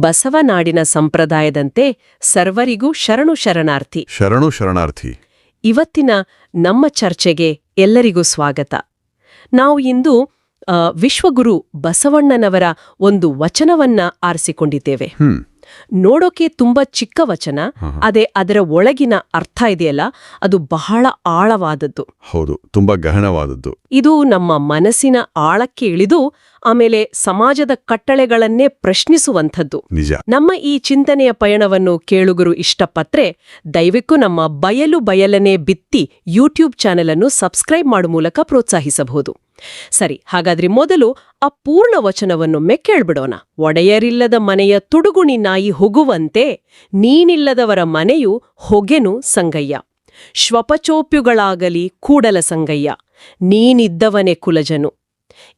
ಬಸವನಾಡಿನ ಸಂಪ್ರದಾಯದಂತೆ ಸರ್ವರಿಗೂ ಶರಣು ಶರಣಾರ್ಥಿ. ಶರಣು ಶರಣಾರ್ಥಿ. ಇವತ್ತಿನ ನಮ್ಮ ಚರ್ಚೆಗೆ ಎಲ್ಲರಿಗೂ ಸ್ವಾಗತ. ನಾವು ಇಂದು ವಿಶ್ವಗುರು ಬಸವಣ್ಣನವರ ಒಂದು ವಚನವನ್ನ ಆರಿಸಿಕೊಂಡಿದ್ದೇವೆ. ನೋಡೋಕೆ ತುಂಬಾ ಚಿಕ್ಕ ವಚನ ಅದೇ ಅದರ ಒಳಗಿನ ಅರ್ಥ ಇದೆಯಲ್ಲ ಅದು ಬಹಳ ಆಳವಾದದ್ದು. ಹೌದು ತುಂಬಾ ಗಹನವಾದದ್ದು. ಇದು ನಮ್ಮ ಮನಸ್ಸಿನ ಆಳಕ್ಕೆ ಇಳಿದು ಆಮೇಲೆ ಸಮಾಜದ ಕಟ್ಟಳೆಗಳನ್ನೇ ಪ್ರಶ್ನಿಸುವಂಥದ್ದು. ನಿಜ. ನಮ್ಮ ಈ ಚಿಂತನೆಯ ಪಯಣವನ್ನು ಕೇಳುಗರು ಇಷ್ಟಪತ್ರೆ ದಯವಿಟ್ಟು ನಮ್ಮ ಬಯಲು ಬಯಲನೆ ಬಿತ್ತಿ ಯೂಟ್ಯೂಬ್ ಚಾನೆಲ್ ಅನ್ನು ಸಬ್ಸ್ಕ್ರೈಬ್ ಮಾಡುವ ಮೂಲಕ ಪ್ರೋತ್ಸಾಹಿಸಬಹುದು. ಸರಿ ಹಾಗಾದ್ರೆ ಮೊದಲು ಆ ಪೂರ್ಣ ವಚನವನ್ನು ಮೆಕ್ಕೇಳ್ಬಿಡೋಣ. ಒಡೆಯರಿಲ್ಲದ ಮನೆಯ ತುಡುಗುಣಿ ನಾಯಿ ಹೊಗುವಂತೆ ನೀನಿಲ್ಲದವರ ಮನೆಯು ಹೊಗೆನು ಸಂಗಯ್ಯ. ಶ್ವಪಚೋಪ್ಯುಗಳಾಗಲಿ ಕೂಡಲ ಸಂಗಯ್ಯ. ನೀನಿದ್ದವನೇ ಕುಲಜನು.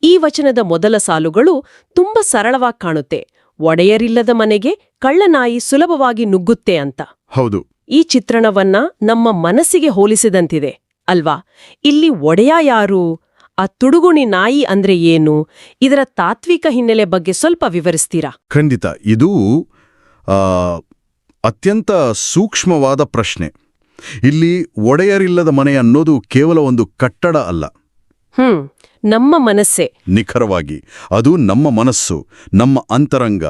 ಈ ವಚನದ ಮೊದಲ ಸಾಲುಗಳು ತುಂಬ ಸರಳವಾಗಿ ಕಾಣುತ್ತೆ. ಒಡೆಯರಿಲ್ಲದ ಮನೆಗೆ ಕಳ್ಳನಾಯಿ ಸುಲಭವಾಗಿ ನುಗ್ಗುತ್ತೆ ಅಂತ. ಹೌದು. ಈ ಚಿತ್ರಣವನ್ನ ನಮ್ಮ ಮನಸ್ಸಿಗೆ ಹೋಲಿಸಿದಂತಿದೆ. ಅಲ್ವಾ? ಇಲ್ಲಿ ಒಡೆಯ ಯಾರು? ಆ ತುಡುಗುಣಿ ನಾಯಿ ಅಂದ್ರೆ ಏನು? ಇದರ ತಾತ್ವಿಕ ಹಿನ್ನೆಲೆ ಬಗ್ಗೆ ಸ್ವಲ್ಪ ವಿವರಿಸ್ತೀರಾ? ಖಂಡಿತ. ಇದು ಅತ್ಯಂತ ಸೂಕ್ಷ್ಮವಾದ ಪ್ರಶ್ನೆ. ಇಲ್ಲಿ ಒಡೆಯರಿಲ್ಲದ ಮನೆ ಅನ್ನೋದು ಕೇವಲ ಒಂದು ಕಟ್ಟಡ ಅಲ್ಲ. ಹ್ಮ್. ನಮ್ಮ ಮನಸ್ಸೇ. ನಿಖರವಾಗಿ. ಅದು ನಮ್ಮ ಮನಸ್ಸು ನಮ್ಮ ಅಂತರಂಗ.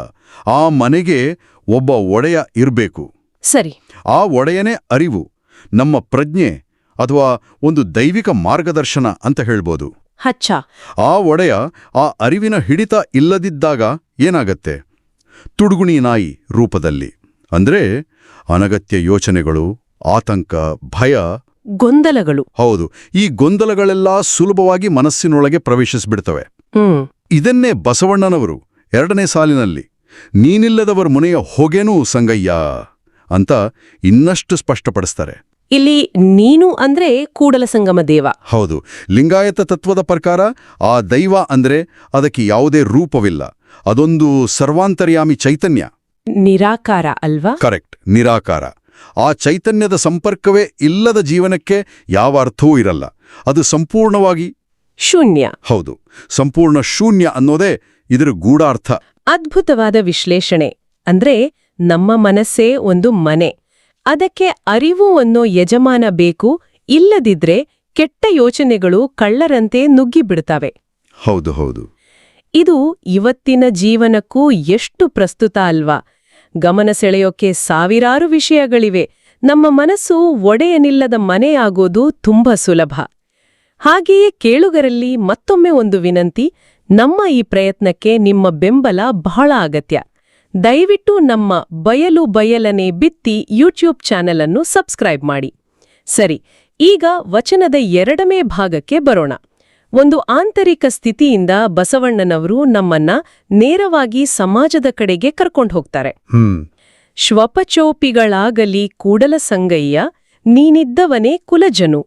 ಆ ಮನೆಗೆ ಒಬ್ಬ ಒಡೆಯ ಇರಬೇಕು. ಸರಿ. ಆ ಒಡೆಯನೇ ಅರಿವು. ನಮ್ಮ ಪ್ರಜ್ಞೆ ಅಥವಾ ಒಂದು ದೈವಿಕ ಮಾರ್ಗದರ್ಶನ ಅಂತ ಹೇಳ್ಬೋದು. ಹಚ್ಚ. ಆ ಒಡೆಯ ಆ ಅರಿವಿನ ಹಿಡಿತ ಇಲ್ಲದಿದ್ದಾಗ ಏನಾಗತ್ತೆ? ತುಡುಗುಣಿ ನಾಯಿ ರೂಪದಲ್ಲಿ. ಅಂದ್ರೆ ಅನಗತ್ಯ ಯೋಚನೆಗಳು ಆತಂಕ ಭಯ. ಗೊಂದಲಗಳು. ಹೌದು. ಈ ಗೊಂದಲಗಳೆಲ್ಲ ಸುಲಭವಾಗಿ ಮನಸ್ಸಿನೊಳಗೆ ಪ್ರವೇಶಿಸ್ಬಿಡ್ತವೆ. ಇದನ್ನೇ ಬಸವಣ್ಣನವರು ಎರಡನೇ ಸಾಲಿನಲ್ಲಿ ನೀನಿಲ್ಲದವರ ಮುನೆಯ ಹೊಗೆನೂ ಸಂಗಯ್ಯ ಅಂತ ಇನ್ನಷ್ಟು ಸ್ಪಷ್ಟಪಡಿಸ್ತಾರೆ. ಇಲ್ಲಿ ನೀನು ಅಂದ್ರೆ ಕೂಡಲ ಸಂಗಮ ದೇವ. ಹೌದು ಲಿಂಗಾಯತ ತತ್ವದ ಪ್ರಕಾರ ಆ ದೈವ ಅಂದ್ರೆ ಅದಕ್ಕೆ ಯಾವುದೇ ರೂಪವಿಲ್ಲ. ಅದೊಂದು ಸರ್ವಾಂತರ್ಯಾಮಿ ಚೈತನ್ಯ. ನಿರಾಕಾರ ಅಲ್ವಾ? ಕರೆಕ್ಟ್ ನಿರಾಕಾರ. ಆ ಚೈತನ್ಯದ ಸಂಪರ್ಕವೇ ಇಲ್ಲದ ಜೀವನಕ್ಕೆ ಯಾವ ಅರ್ಥವೂ ಇರಲ್ಲ. ಅದು ಸಂಪೂರ್ಣವಾಗಿ ಶೂನ್ಯ. ಹೌದು ಸಂಪೂರ್ಣ ಶೂನ್ಯ ಅನ್ನೋದೇ ಇದರ ಗೂಢಾರ್ಥ. ಅದ್ಭುತವಾದ ವಿಶ್ಲೇಷಣೆ. ಅಂದ್ರೆ ನಮ್ಮ ಮನಸ್ಸೇ ಒಂದು ಮನೆ. ಅದಕ್ಕೆ ಅರಿವು ಅನ್ನೋ ಯಜಮಾನ ಬೇಕು ಇಲ್ಲದಿದ್ರೆ ಕೆಟ್ಟ ಯೋಚನೆಗಳು ಕಳ್ಳರಂತೆ ನುಗ್ಗಿಬಿಡ್ತವೆ. ಹೌದು ಹೌದು. ಇದು ಇವತ್ತಿನ ಜೀವನಕ್ಕೂ ಎಷ್ಟು ಪ್ರಸ್ತುತ ಅಲ್ವಾ? ಗಮನ ಸೆಳೆಯೋಕೆ ಸಾವಿರಾರು ವಿಷಯಗಳಿವೆ. ನಮ್ಮ ಮನಸ್ಸು ಒಡೆಯನಿಲ್ಲದ ಮನೆಯಾಗೋದು ತುಂಬಾ ಸುಲಭ. ಹಾಗೆಯೇ ಕೇಳುಗರಲ್ಲಿ ಮತ್ತೊಮ್ಮೆ ಒಂದು ವಿನಂತಿ ನಮ್ಮ ಈ ಪ್ರಯತ್ನಕ್ಕೆ ನಿಮ್ಮ ಬೆಂಬಲ ಬಹಳ ಅಗತ್ಯ. ದಯವಿಟ್ಟು ನಮ್ಮ ಬಯಲು ಬಯಲನೆ ಬಿತ್ತಿ ಯೂಟ್ಯೂಬ್ ಚಾನೆಲ್ ಅನ್ನು ಸಬ್ಸ್ಕ್ರೈಬ್ ಮಾಡಿ. ಸರಿ ಈಗ ವಚನದ ಎರಡನೇ ಭಾಗಕ್ಕೆ ಬರೋಣ. ಒಂದು ಆಂತರಿಕ ಸ್ಥಿತಿಯಿಂದ ಬಸವಣ್ಣನವರು ನಮ್ಮನ್ನ ನೇರವಾಗಿ ಸಮಾಜದ ಕಡೆಗೆ ಕರ್ಕೊಂಡು ಹೋಗ್ತಾರೆ. ಶ್ವಪಚೋಪಿಗಳಾಗಲಿ ಕೂಡಲ ಸಂಗಯ್ಯ ನೀನಿದ್ದವನೇ ಕುಲಜನು.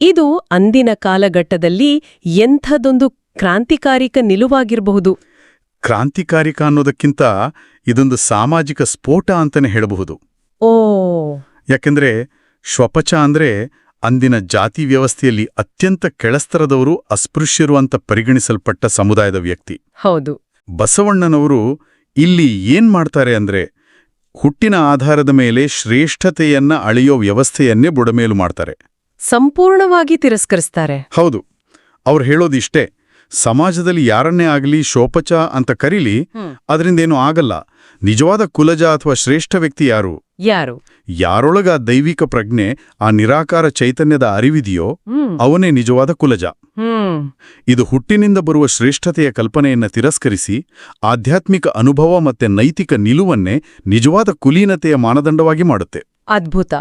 ಇದು ಅಂದಿನ ಕಾಲಘಟ್ಟದಲ್ಲಿ ಎಂಥದೊಂದು ಕ್ರಾಂತಿಕಾರಿಕ ನಿಲುವಾಗಿರಬಹುದು. ಕ್ರಾಂತಿಕಾರಿಕ ಅನ್ನೋದಕ್ಕಿಂತ ಇದೊಂದು ಸಾಮಾಜಿಕ ಸ್ಫೋಟ ಅಂತಾನೆ ಹೇಳಬಹುದು. ಓ. ಯಾಕೆಂದ್ರೆ ಶ್ವಪಚ ಅಂದ್ರೆ ಅಂದಿನ ಜಾತಿ ವ್ಯವಸ್ಥೆಯಲ್ಲಿ ಅತ್ಯಂತ ಕೆಳಸ್ತರದವರು ಅಸ್ಪೃಶ್ಯರು ಅಂತ ಪರಿಗಣಿಸಲ್ಪಟ್ಟ ಸಮುದಾಯದ ವ್ಯಕ್ತಿ. ಹೌದು. ಬಸವಣ್ಣನವರು ಇಲ್ಲಿ ಏನ್ ಮಾಡ್ತಾರೆ ಅಂದ್ರೆ ಹುಟ್ಟಿನ ಆಧಾರದ ಮೇಲೆ ಶ್ರೇಷ್ಠತೆಯನ್ನ ಅಳೆಯೋ ವ್ಯವಸ್ಥೆಯನ್ನೇ ಬುಡಮೇಲು ಮಾಡ್ತಾರೆ. ಸಂಪೂರ್ಣವಾಗಿ ತಿರಸ್ಕರಿಸ್ತಾರೆ. ಹೌದು. ಅವ್ರು ಹೇಳೋದಿಷ್ಟೇ ಸಮಾಜದಲ್ಲಿ ಯಾರನ್ನೇ ಆಗಲಿ ಶೋಪಚ ಅಂತ ಕರೀಲಿ ಏನು ಆಗಲ್ಲ. ನಿಜವಾದ ಕುಲಜ ಅಥವಾ ಶ್ರೇಷ್ಠ ವ್ಯಕ್ತಿ ಯಾರು? ಯಾರು? ಯಾರೊಳಗ ಆ ದೈವಿಕ ಪ್ರಜ್ಞೆ ಆ ನಿರಾಕಾರ ಚೈತನ್ಯದ ಅರಿವಿದೆಯೋ ಅವನೇ ನಿಜವಾದ ಕುಲಜ. ಇದು ಹುಟ್ಟಿನಿಂದ ಬರುವ ಶ್ರೇಷ್ಠತೆಯ ಕಲ್ಪನೆಯನ್ನ ತಿರಸ್ಕರಿಸಿ ಆಧ್ಯಾತ್ಮಿಕ ಅನುಭವ ಮತ್ತೆ ನೈತಿಕ ನಿಲುವನ್ನೇ ನಿಜವಾದ ಕುಲೀನತೆಯ ಮಾನದಂಡವಾಗಿ ಮಾಡುತ್ತೆ. ಅದ್ಭುತ.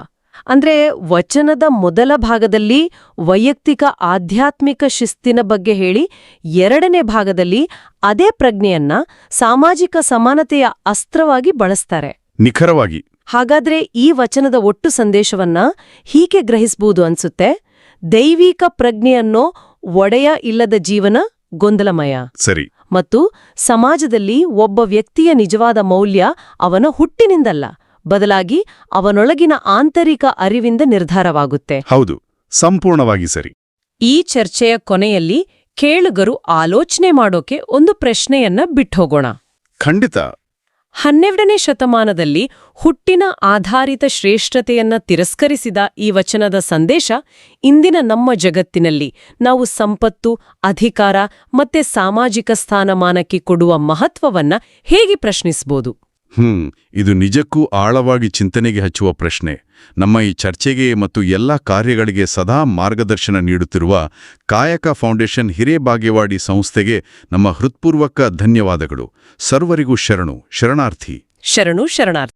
ಅಂದ್ರೆ ವಚನದ ಮೊದಲ ಭಾಗದಲ್ಲಿ ವೈಯಕ್ತಿಕ ಆಧ್ಯಾತ್ಮಿಕ ಶಿಸ್ತಿನ ಬಗ್ಗೆ ಹೇಳಿ ಎರಡನೇ ಭಾಗದಲ್ಲಿ ಅದೇ ಪ್ರಜ್ಞೆಯನ್ನ ಸಾಮಾಜಿಕ ಸಮಾನತೆಯ ಅಸ್ತ್ರವಾಗಿ ಬಳಸ್ತಾರೆ. ನಿಖರವಾಗಿ. ಹಾಗಾದ್ರೆ ಈ ವಚನದ ಒಟ್ಟು ಸಂದೇಶವನ್ನ ಹೀಗೆ ಗ್ರಹಿಸಬಹುದು ಅನ್ಸುತ್ತೆ ದೈವಿಕ ಪ್ರಜ್ಞೆಯನ್ನೋ ಒಡೆಯ ಇಲ್ಲದ ಜೀವನ ಗೊಂದಲಮಯ. ಸರಿ. ಮತ್ತು ಸಮಾಜದಲ್ಲಿ ಒಬ್ಬ ವ್ಯಕ್ತಿಯ ನಿಜವಾದ ಮೌಲ್ಯ ಅವನ ಹುಟ್ಟಿನಿಂದಲ್ಲ ಬದಲಾಗಿ ಅವನೊಳಗಿನ ಆಂತರಿಕ ಅರಿವಿಂದ ನಿರ್ಧಾರವಾಗುತ್ತೆ. ಹೌದು ಸಂಪೂರ್ಣವಾಗಿ ಸರಿ. ಈ ಚರ್ಚೆಯ ಕೊನೆಯಲ್ಲಿ ಕೇಳುಗರು ಆಲೋಚನೆ ಮಾಡೋಕೆ ಒಂದು ಪ್ರಶ್ನೆಯನ್ನ ಬಿಟ್ಟೋಗೋಣ ಖಂಡಿತ. ಹನ್ನೆರಡನೇ ಶತಮಾನದಲ್ಲಿ ಹುಟ್ಟಿನ ಆಧಾರಿತ ಶ್ರೇಷ್ಠತೆಯನ್ನ ತಿರಸ್ಕರಿಸಿದ ಈ ವಚನದ ಸಂದೇಶ ಇಂದಿನ ನಮ್ಮ ಜಗತ್ತಿನಲ್ಲಿ ನಾವು ಸಂಪತ್ತು ಅಧಿಕಾರ ಮತ್ತೆ ಸಾಮಾಜಿಕ ಸ್ಥಾನಮಾನಕ್ಕೆ ಕೊಡುವ ಮಹತ್ವವನ್ನ ಹೇಗೆ ಪ್ರಶ್ನಿಸಬಹುದು ಹ್ಮ್, ಇದು ನಿಜಕ್ಕೂ ಆಳವಾಗಿ ಚಿಂತನೆಗೆ ಹಚ್ಚುವ ಪ್ರಶ್ನೆ. ನಮ್ಮ ಈ ಚರ್ಚೆಗೆ ಮತ್ತು ಎಲ್ಲ ಕಾರ್ಯಗಳಿಗೆ ಸದಾ ಮಾರ್ಗದರ್ಶನ ನೀಡುತ್ತಿರುವ ಕಾಯಕ ಫೌಂಡೇಶನ್ ಹಿರೇಬಾಗೇವಾಡಿ ಸಂಸ್ಥೆಗೆ ನಮ್ಮ ಹೃತ್ಪೂರ್ವಕ ಧನ್ಯವಾದಗಳು. ಸರ್ವರಿಗೂ ಶರಣು, ಶರಣಾರ್ಥಿ. ಶರಣು, ಶರಣಾರ್ಥಿ.